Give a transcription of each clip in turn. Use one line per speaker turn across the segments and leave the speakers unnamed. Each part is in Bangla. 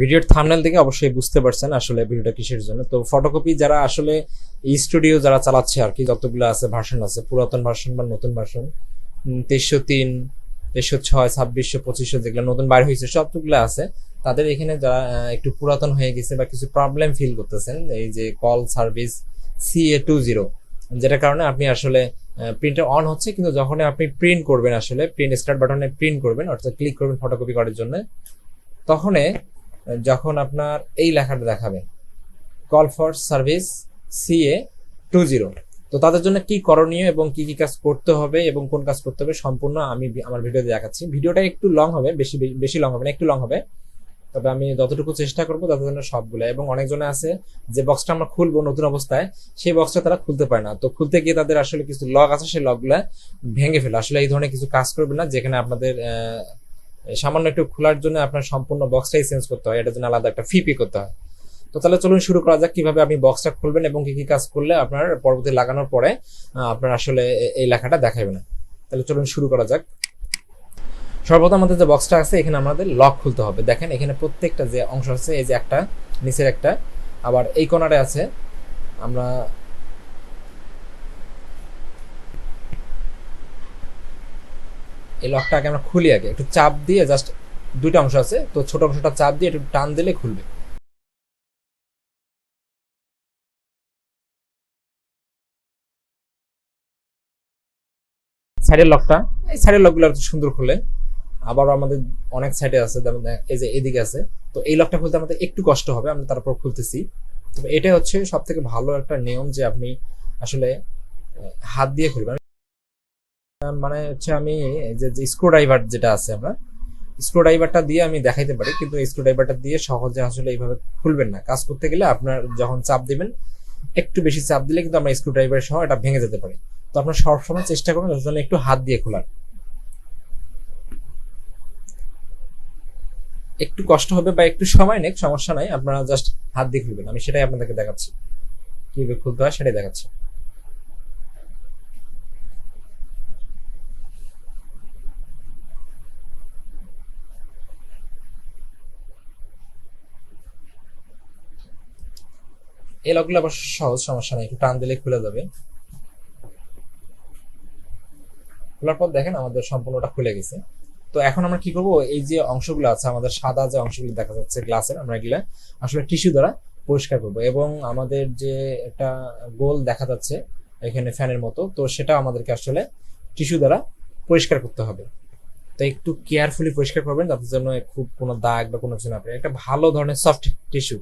ভিডিওর থামনেল থেকে অবশ্যই বুঝতে পারছেন আসলে ভিডিওটা কিসের জন্য। তো ফটোকপি যারা আসলে স্টুডিও যারা চালাচ্ছে আর কি, যতগুলো আছে ভার্সন আছে, পুরাতন ভার্সন বা নতুন ভার্সন তেইশশো তিন, তেইশশো ছয়, ছাব্বিশশো, পঁচিশশো যেগুলো নতুন বাইর হয়েছে, সবগুলো আছে। তাদের এখানে যারা একটু পুরাতন হয়ে গেছে বা কিছু প্রবলেম ফিল করতেছেন, এই যে call service CA two zero যেটার কারণে আপনি আসলে প্রিন্টার অন হচ্ছে, কিন্তু যখন আপনি প্রিন্ট করবেন আসলে প্রিন্ট স্টার্ট বাটনে প্রিন্ট করবেন, অর্থাৎ ক্লিক করবেন ফটোকপি করার জন্য, তখন যখন আপনার এই লেখাটা দেখাবে call for service CA two zero তো তাদের জন্য কি করণীয় এবং কি কি কাজ করতে হবে এবং কোন কাজ করতে হবে সম্পূর্ণ আমি আমার ভিডিওতে দেখাচ্ছি। ভিডিওটা একটু লং হবে, বেশি বেশি লং হবে না, একটু লং হবে। তবে আমি যতটুকু চেষ্টা করব ততজনের সবগুলো এবং অনেকজনে আছে যে বক্সটা আমরা খুলবো নতুন অবস্থায়, সেই বক্সটা তারা খুলতে পারে না। তো খুলতে গিয়ে তাদের আসলে কিছু লক আছে, সেই লকগুলা ভেঙে ফেলে। আসলে এই ধরনের কিছু কাজ করবে না, যেখানে আপনাদের সামান্য একটু খোলার জন্য আপনার সম্পূর্ণ বক্সটাই চেঞ্জ করতে হয়। এটার জন্য আলাদা একটা ফি পে করতে হয়। তো তাহলে চলুন শুরু করা যাক, কীভাবে আপনি বক্সটা খুলবেন এবং কি কি কাজ করলে আপনার পরবর্তী লাগানোর পরে আপনার আসলে এই লেখাটা দেখাবে না তাহলে চলুন শুরু করা যাক। সর্বপ্রথম আমাদের যে বক্সটা আছে, এখানে আমাদের লক খুলতে হবে। দেখেন, এখানে প্রত্যেকটা যে অংশ আছে, এই যে একটা, নিচের একটা, আবার এই কোনারে আছে। আমরা এই লকটা আগে আমরা খুলি আগে। একটু চাপ দিয়ে জাস্ট দুইটা অংশ আছে, তো ছোট অংশটা চাপ দিয়ে একটু টান দিলে খুলবে। সাইডের লকটা, এই সাইডের লকগুলো একটু সুন্দর খুলে। আবার আমাদের অনেক সাইডে আছে এই যে এদিকে আছে। তো এই লকটা খুলতে আমাদের একটু কষ্ট হবে, আমরা তারপর খুলতেছি। তবে এটা হচ্ছে সব থেকে ভালো একটা নিয়ম যে আপনি আসলে হাত দিয়ে খুলবেন। মানে হচ্ছে আমি যে স্ক্রু ড্রাইভার যেটা আছে আমরা স্ক্রু ড্রাইভারটা দিয়ে আমি দেখাইতে পারি, কিন্তু স্ক্রু ড্রাইভারটা দিয়ে সহজে আসলে এইভাবে খুলবেন না। কাজ করতে গেলে আপনার যখন চাপ দিবেন, একটু বেশি চাপ দিলে কিন্তু আমরা স্ক্রু ড্রাইভার সহ এটা ভেঙে যেতে পারি। তো আপনার সবসময় চেষ্টা করবেন যাতে যেন একটু হাত দিয়ে খোলার। একটু কষ্ট হবে বা একটু সময় নেই সমস্যা নাই, আপনারা জাস্ট হাত দিয়ে খুলবেন। আমি সেটাই আপনাদেরকে দেখাচ্ছি। কীভাবে খুলতে হয় সেটাই দেখাচ্ছি। এই লকগুলো আবার সহজ, সমস্যা নেই। একটু টান দিলে খুলে যাবে। খোলার পর দেখেন আমাদের সম্পূর্ণটা খুলে গেছে। তো এখন আমরা কি করব? এই যে অংশগুলো আছে, আমাদের সাদা যে অংশগুলো দেখা যাচ্ছে গ্লাসের আমরা এগুলা আসলে টিস্যু দ্বারা পরিষ্কার করব। এবং আমাদের যে একটা গোল দেখা যাচ্ছে এখানে ফ্যানের মতো, তো সেটা আমাদেরকে আসলে টিস্যু দ্বারা পরিষ্কার করতে হবে। তো একটু কেয়ারফুলি পরিষ্কার করবেন, যাতে জন্য খুব কোনো দাগ বা কোনো কিছু না পড়ে। একটা ভালো ধরনের সফট টিস্যু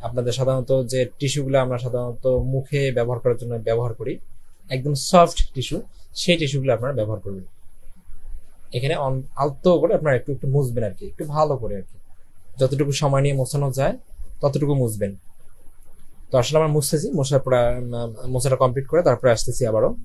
আপনাদের সাধারণত যে টিস্যুগুলো আমরা সাধারণত মুখে ব্যবহার করার জন্য ব্যবহার করি একদম সফট টিস্যু সেই টিস্যুগুলো আপনারা ব্যবহার করবেন। এখানে আলতো করে আপনারা একটু একটু মুছবেন আর কি একটু ভালো করে আর কি। যতটুকু সময় নিয়ে মোছানো যায় ততটুকু মুছবেন। তো আসলে আমরা মুছতেছি উম, মোছাটা কমপ্লিট করে তারপরে আসতেছি আবারও।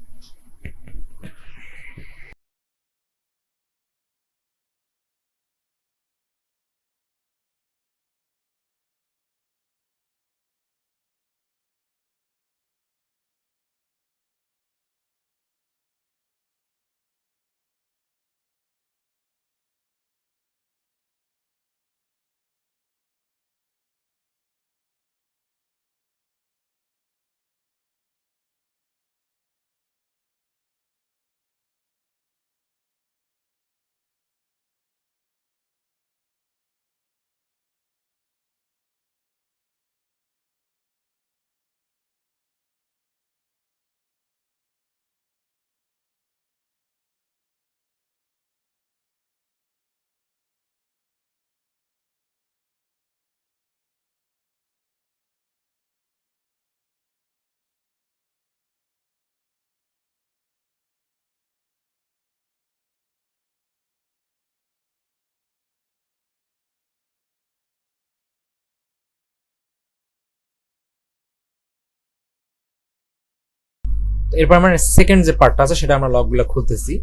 এরপর আমরা সেকেন্ড যে পার্টটা আছে, সেটা আমরা লকগুলো খুলতেছি।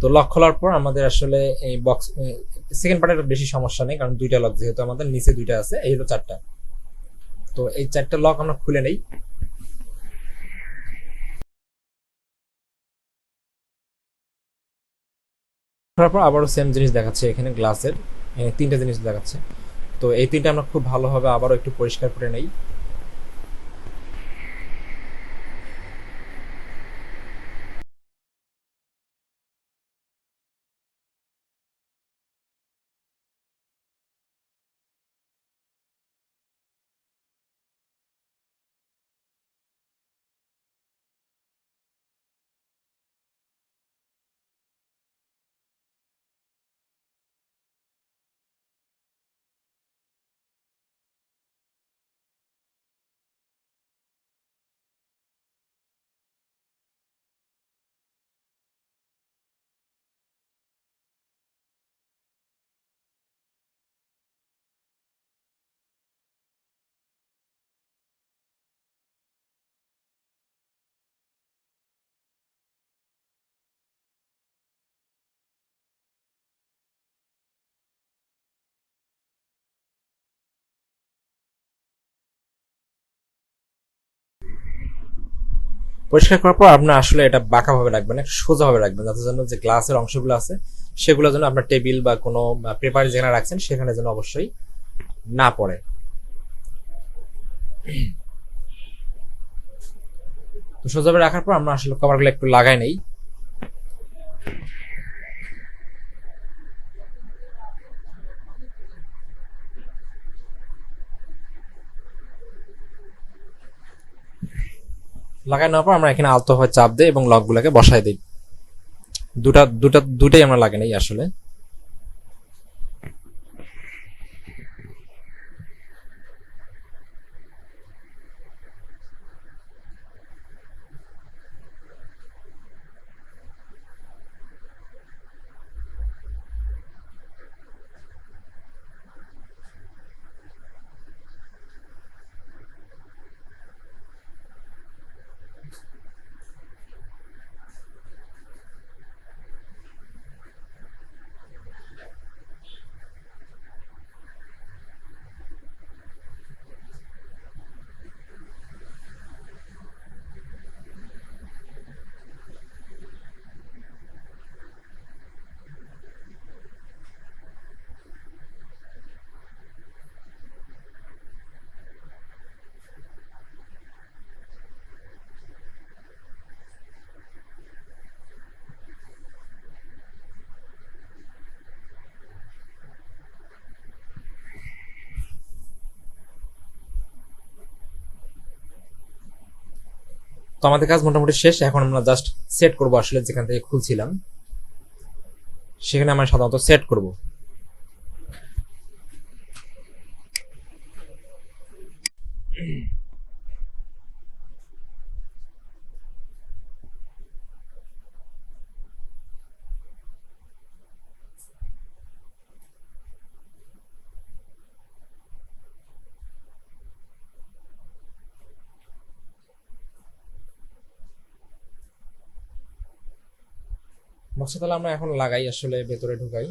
তো লক খোলার পর আমাদের আসলে এই বক্স সেকেন্ড পার্টের বেশি সমস্যা নেই, কারণ দুইটা লক যেহেতু আমাদের, নিচে দুইটা আছে, এই হলো চারটা। তো এই চারটা লক আমরা খুলে নেই। খোলার পর আবারও সেম জিনিস দেখাচ্ছে এখানে গ্লাসের তিনটা জিনিস দেখাচ্ছে। তো এই তিনটা আমরা খুব ভালোভাবে আবারও একটু পরিষ্কার করে নেই। পরিষ্কার করার পর আপনার আসলে এটা বাঁকাভাবে রাখবেন সোজা সোজাভাবে রাখবেন, যাতে জন্য যে গ্লাসের অংশগুলো আছে, সেগুলো যেন আপনার টেবিল বা কোনো পেপার যেখানে রাখছেন, সেখানে যেন অবশ্যই না পড়ে। সোজাভাবে রাখার পর আমরা আসলে কভারগুলো একটু লাগাই নেই। লাগাই নেওয়ার পর আমরা এখানে আলতোভাবে চাপ দিই এবং লকগুলোকে বসাই দিই। দুটা দুটা, দুটাই আমরা লাগাই আসলে। তো আমাদের কাজ মোটামুটি শেষ। এখন আমরা জাস্ট সেট করব আসলে যেখান থেকে খুলছিলাম। সেখানে আমরা সাধারণত সেট করব। বক্সে তাহলে আমরা এখন লাগাই, আসলে ভেতরে ঢুকাই।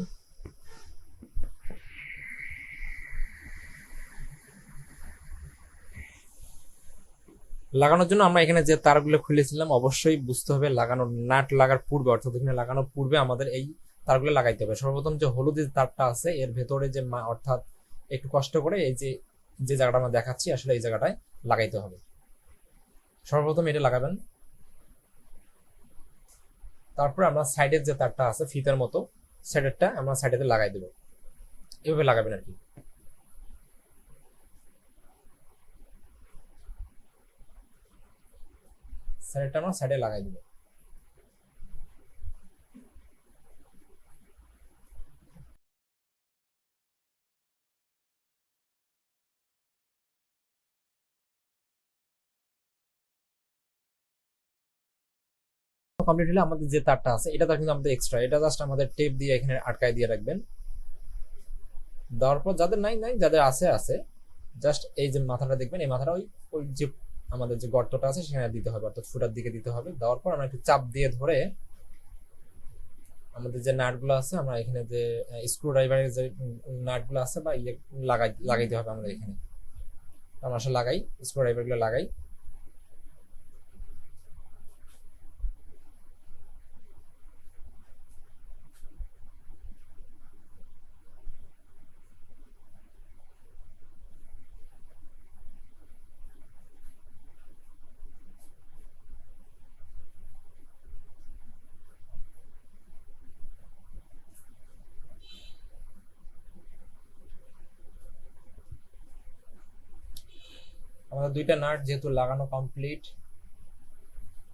লাগানোর জন্য আমরা এখানে যে তারগুলো খুলেছিলাম, অবশ্যই বুঝতে হবে লাগানোর নাট লাগার পূর্বে, অর্থাৎ এখানে লাগানোর পূর্বে আমাদের এই তারগুলো লাগাইতে হবে। সর্বপ্রথম যে হলুদ যে তারটা আছে, এর ভেতরে যে মা, অর্থাৎ একটু কষ্ট করে এই যে যে জায়গাটা আমরা দেখাচ্ছি, আসলে এই জায়গাটায় লাগাইতে হবে। সর্বপ্রথম এটা লাগাবেন। তারপরে আমরা সাইডের যে তারটা আছে, ফিতার মতো সাইডেরটা আমরা সাইডেতে লাগাই দেবো। এভাবে লাগাবেন আর কি। সাইডটা আমরা সাইডে লাগাই দেবো। কমপ্লিট হলে আমাদের যে তারটা আছে, এটা তার কিন্তু আমাদের এক্সট্রা এটা জাস্ট আমাদের টেপ দিয়ে এখানে আটকায় দিয়ে রাখবেন। দেওয়ার পর যাদের নাই নাই, যাদের আছে আছে জাস্ট এই যে মাথাটা দেখবেন, এই মাথাটা ওই ওই যে আমাদের যে গর্তটা আছে, সেখানে দিতে হবে, অর্থাৎ ফুটার দিকে দিতে হবে। দেওয়ার পর আমরা একটু চাপ দিয়ে ধরে আমাদের যে নাটগুলো আছে, আমরা এখানে যে স্ক্রু ড্রাইভারের যে নাটগুলো আছে বা ইয়ে লাগাই, লাগাইতে হবে আমাদের এখানে। আমরা আসলে লাগাই স্ক্রু ড্রাইভারগুলো লাগাই। আমাদের দুইটা নাট যেহেতু লাগানো কমপ্লিট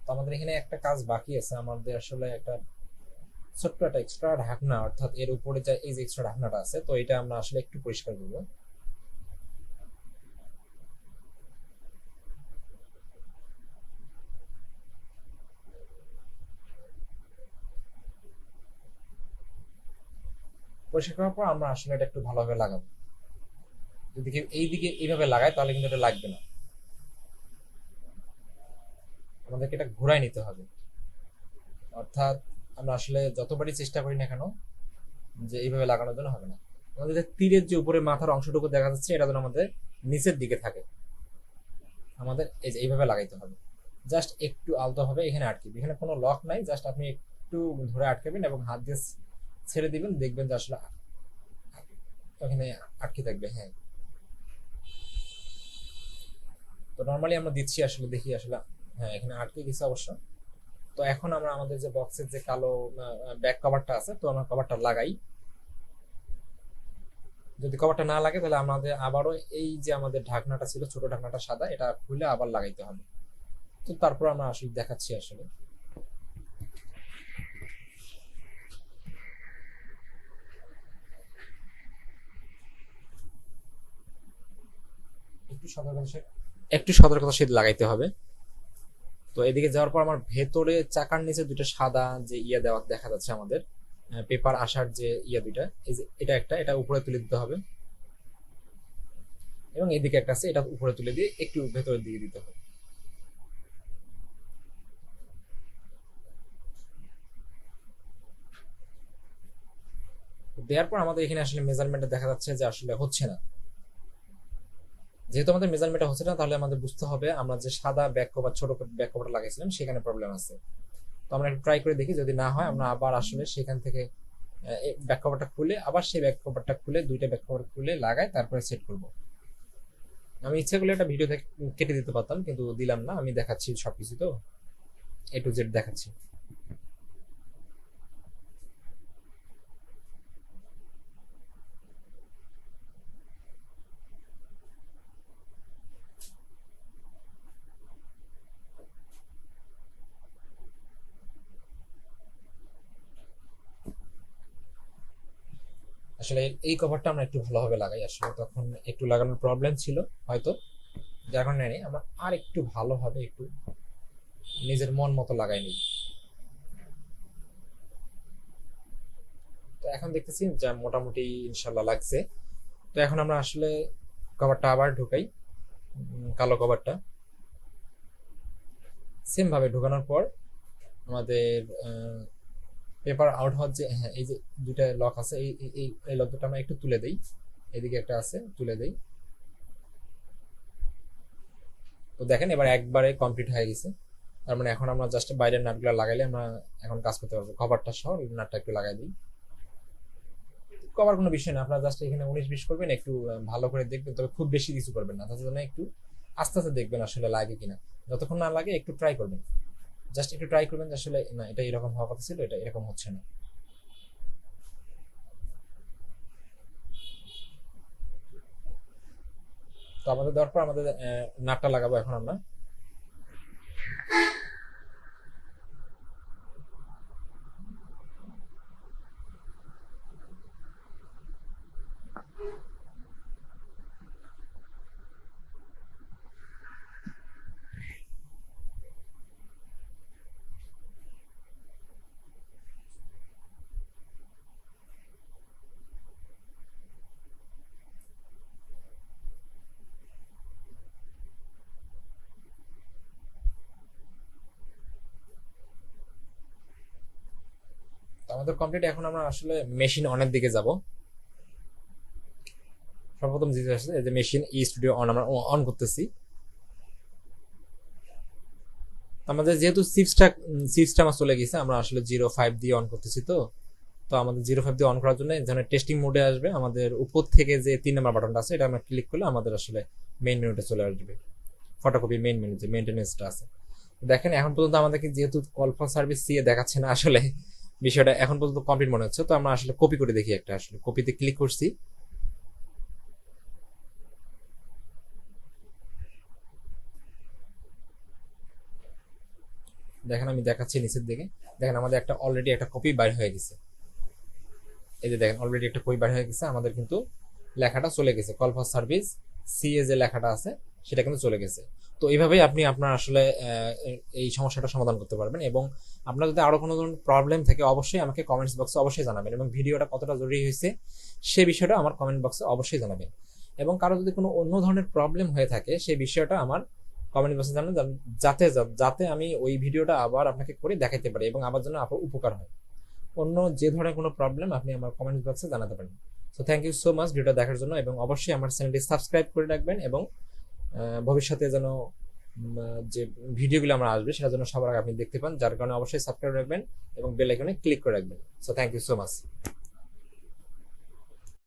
তো আমাদের এখানে একটা কাজ বাকি আছে। আমাদের আসলে একটা ছোট্ট একটা এক্সট্রা ঢাকনা, অর্থাৎ এর উপরে যে এই যে এক্সট্রা ঢাকনাটা আছে, তো এটা আমরা আসলে একটু পরিষ্কার করব। পরিষ্কার করার পর আমরা আসলে এটা একটু ভালোভাবে লাগাবো। যদি এইদিকে এইভাবে লাগায়, তাহলে কিন্তু এটা লাগবে না। আমাদেরকে এটা ঘুরাই নিতে হবে। অর্থাৎ আমরা আসলে যতবারই চেষ্টা করি না কেন, যে এইভাবে লাগানোর জন্য হবে না। আমাদের যে তীরের যে উপরে মাথার অংশটুকু দেখা যাচ্ছে, এটা যেন আমাদের নিচের দিকে থাকে। আমাদের এই যে এইভাবে লাগাইতে হবে। জাস্ট একটু আলতো হবে এখানে আটকে এখানে কোনো লক নাই, জাস্ট আপনি একটু ধরে আটকাবেন এবং হাত দিয়ে ছেড়ে দিবেন, দেখবেন যে আসলে ওখানে আটকে থাকবে হ্যাঁ। তো নর্মালি আমরা দিচ্ছি আসলে, দেখি আসলে হ্যাঁ এখানে আটকে গেছে অবশ্য। তো এখন আমরা আমাদের যে বক্সের যে কালো ব্যাক কভারটা আছে, তো আমরা কভারটা লাগাই। যদি কভারটা না লাগে, তাহলে আমাদের আবারও এই যে আমাদের ঢাকনাটা ছিল, ছোট ঢাকনাটা সাদা, এটা খুলে আবার লাগাইতে হবে। তো তারপর আমরা আসলে দেখাচ্ছি আসলে। একটু সতর্কতা একটু সতর্কতার সাথে লাগাইতে হবে। তো এদিকে যাওয়ার পর আমার ভেতরে চাকার নিচে দুটো সাদা যে ইয়া দেওয়া দেখা যাচ্ছে আমাদের পেপার আসার যে ইয়া দুইটা, এই যে এটা একটা, এটা উপরে তুলে দিতে হবে। এবং এদিকে একটা আছে, এটা উপরে তুলে দিয়ে একটু ভেতরের দিকে দিতে হবে। দেওয়ার পর আমাদের এখানে আসলে মেজারমেন্টে দেখা যাচ্ছে যে আসলে হচ্ছে না। যেহেতু আমাদের মেজারমেন্ট হচ্ছে না, তাহলে আমাদের বুঝতে হবে আমরা যে সাদা ব্যাক কভার ছোট ব্যাক কভারটা লাগাইছিলাম, সেখানে প্রবলেম আছে। তো আমরা একটু ট্রাই করে দেখি, যদি না হয় আমরা আবার আসলে সেখান থেকে ব্যাক কভারটা খুলে, আবার সেই ব্যাক কভারটা খুলে, দুইটা ব্যাক কভার খুলে লাগাই, তারপরে সেট করব। আমি ইচ্ছা করলে একটা ভিডিও কেটে দিতে পারতাম, কিন্তু দিলাম না, আমি দেখাচ্ছি সবকিছু তো এ টু জেড দেখাচ্ছি। আসলে এই কভারটা আমরা একটু ভালোভাবে লাগাই। আসলে তখন একটু লাগানোর প্রবলেম ছিল, হয়তো। যার কারণে নেই। আমরা আর একটু ভালোভাবে একটু নিজের মন মতো লাগাই নিই। তো এখন দেখতেছি যা মোটামুটি ইনশাল্লাহ লাগছে। তো এখন আমরা আসলে কভারটা আবার ঢুকাই। কালো কভারটা সেম ভাবে ঢুকানোর পর আমাদের পেপার আউট হওয়ার যে হ্যাঁ এই যে দুটা লক আছে, এই এই এই লক দুটো আমরা একটু তুলে দেই। এদিকে একটা আছে, তুলে দেই। তো দেখেন, এবার একবারে কমপ্লিট হয়ে গেছে। তার মানে এখন আমরা জাস্ট বাইরের নাটগুলো লাগাইলে আমরা এখন কাজ করতে পারব। কভারটা সহ নাটটা একটু লাগাই দিই। কভার কোনো বিষয় না, আপনারা জাস্ট এখানে উনিশ বিশ করবেন, একটু ভালো করে দেখবেন, তবে খুব বেশি কিছু করবেন না। তার জন্য একটু আস্তে আস্তে দেখবেন আসলে লাগে কিনা। যতক্ষণ না লাগে একটু ট্রাই করবেন। জাস্ট একটু ট্রাই করবেন আসলে, না, এটা এরকম হওয়ার কথা ছিল, এটা এরকম হচ্ছে না। তো আমাদের দরকার আমাদের নাটটা লাগাবো এখন আমরা। আমাদের কমপ্লিট এখন আমরা আসলে মেশিন অনের দিকে যাব। সর্বপ্রথম যেটা আসছে যে মেশিন ই স্টুডিও অন আমরা অন করতেছি। আমাদের যেহেতু সিপসটা সিপসটা আমার চলে গেছে, আমরা আসলে জিরো ফাইভ দিয়ে অন করতেছি তো। তো আমাদের জিরো ফাইভ দিয়ে অন করার জন্য যেন টেস্টিং মোডে আসবে। আমাদের উপর থেকে যে তিন নম্বর বাটনটা আছে, এটা আমরা ক্লিক করলে আমাদের আসলে মেইন মেনুতে চলে আসবে। ফটোকপি মেইন মেনু যে মেনটেনেন্সটা আছে। দেখেন, এখন পর্যন্ত আমাদেরকে যেহেতু কল ফর সার্ভিস দিয়ে দেখাচ্ছে না আসলে বিষয়টা এখন পর্যন্ত কমপ্লিট মনে হচ্ছে, তো আমরা আসলে কপি করে দেখি একটা, আসলে কপিতে ক্লিক করছি। দেখেন আমি দেখাচ্ছি নিচের দিকে। দেখেন আমাদের একটা অলরেডি একটা কপি বাইর হয়ে গেছে। এই যে দেখেন অলরেডি একটা কপি বাইর হয়ে গেছে, আমাদের কিন্তু লেখাটা চলে গেছে। কল ফর সার্ভিস সিএ যে লেখাটা আছে, সেটা কিন্তু চলে গেছে। তো এইভাবেই আপনি আপনার আসলে এই সমস্যাটা সমাধান করতে পারবেন এবং আপনার যদি আরও কোনো ধরনের প্রবলেম থাকে, অবশ্যই আমাকে কমেন্টস বক্সে অবশ্যই জানাবেন এবং ভিডিওটা কতটা জরুরি হয়েছে সে বিষয়টা আমার কমেন্ট বক্সে অবশ্যই জানাবেন। এবং কারও যদি কোনো অন্য ধরনের প্রবলেম হয়ে থাকে সেই বিষয়টা আমার কমেন্ট বক্সে জানান যান- যাতে যাতে আমি ওই ভিডিওটা আবার আপনাকে করে দেখাইতে পারি এবং আমার জন্য আপনার উপকার হয়। অন্য যে ধরনের কোনো প্রবলেম আপনি আমার কমেন্ট বক্সে জানাতে পারেন। So thank you so much ভিডিওটা দেখার জন্য এবং অবশ্যই আমার চ্যানেলটি সাবস্ক্রাইব করে রাখবেন এবং ভবিষ্যতে যেন যে ভিডিওগুলো আমরা আসবে সেটা যেন সবার আগে আপনি দেখতে পান, যার কারণে অবশ্যই সাবস্ক্রাইব রাখবেন এবং বেল আইকনে ক্লিক করে রাখবেন। So thank you so much